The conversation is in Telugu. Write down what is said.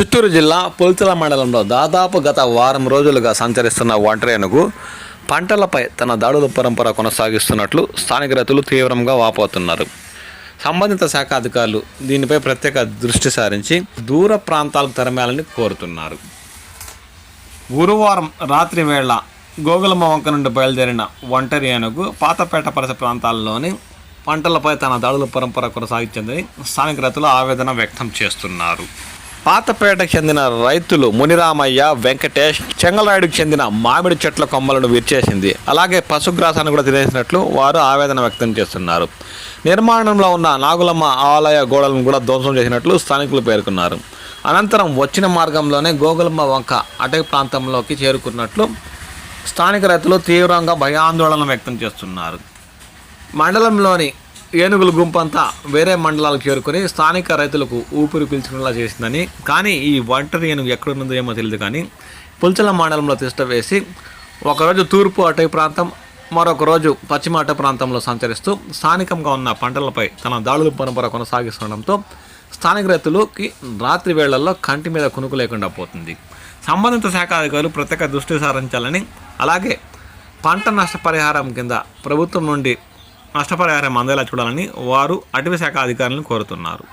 చిత్తూరు జిల్లా పుల్తల మండలంలో దాదాపు గత వారం రోజులుగా సంచరిస్తున్న ఒంటరి ఏనుగు పంటలపై తన దాడుల పరంపర కొనసాగిస్తున్నట్లు స్థానిక రైతులు తీవ్రంగా వాపోతున్నారు. సంబంధిత శాఖ అధికారులు దీనిపై ప్రత్యేక దృష్టి సారించి దూర ప్రాంతాలకు తరమేయాలని కోరుతున్నారు. గురువారం రాత్రి వేళ గోగులమ్మ వంక నుండి బయలుదేరిన ఒంటరి ఏనుగు పాతపేట పరిసర ప్రాంతాల్లోని పంటలపై తన దాడుల పరంపర కొనసాగించిందని స్థానిక రైతులు ఆవేదన వ్యక్తం చేస్తున్నారు. పాతపేటకు చెందిన రైతులు మునిరామయ్య వెంకటేష్ చెంగలరాయుడుకు చెందిన మామిడి చెట్ల కొమ్మలను విరిచేసింది. అలాగే పశుగ్రాసాన్ని కూడా తినేసినట్లు వారు ఆవేదన వ్యక్తం చేస్తున్నారు. నిర్మాణంలో ఉన్న నాగులమ్మ ఆలయ గోడలను కూడా ధ్వంసం చేసినట్లు స్థానికులు పేర్కొన్నారు. అనంతరం వచ్చిన మార్గంలోనే గోగులమ్మ వంక అటవీ ప్రాంతంలోకి చేరుకున్నట్లు స్థానిక రైతులు తీవ్రంగా భయాందోళన వ్యక్తం చేస్తున్నారు. మండలంలోని ఏనుగుల గుంపంతా వేరే మండలాలకు చేరుకొని స్థానిక రైతులకు ఊపిరి పీల్చుకునేలా చేసిందని. కానీ ఈ ఒంటరి ఏనుగు ఎక్కడున్నదో ఏమో తెలియదు కానీ పుల్చల మండలంలో తిష్ట వేసి ఒకరోజు తూర్పు అటవీ ప్రాంతం మరొక రోజు పశ్చిమ అటవీ ప్రాంతంలో సంచరిస్తూ స్థానికంగా ఉన్న పంటలపై తన దాడుల పరంపర కొనసాగిస్తుండడంతో స్థానిక రైతులకి రాత్రి వేళల్లో కంటి మీద కునుకు లేకుండా పోతుంది. సంబంధిత శాఖ అధికారులు ప్రత్యేక దృష్టి సారించాలని అలాగే పంట నష్టపరిహారం కింద ప్రభుత్వం నుండి నష్టపరిహారం అందేలా చూడాలని వారు అటవీ శాఖ అధికారులను కోరుతున్నారు.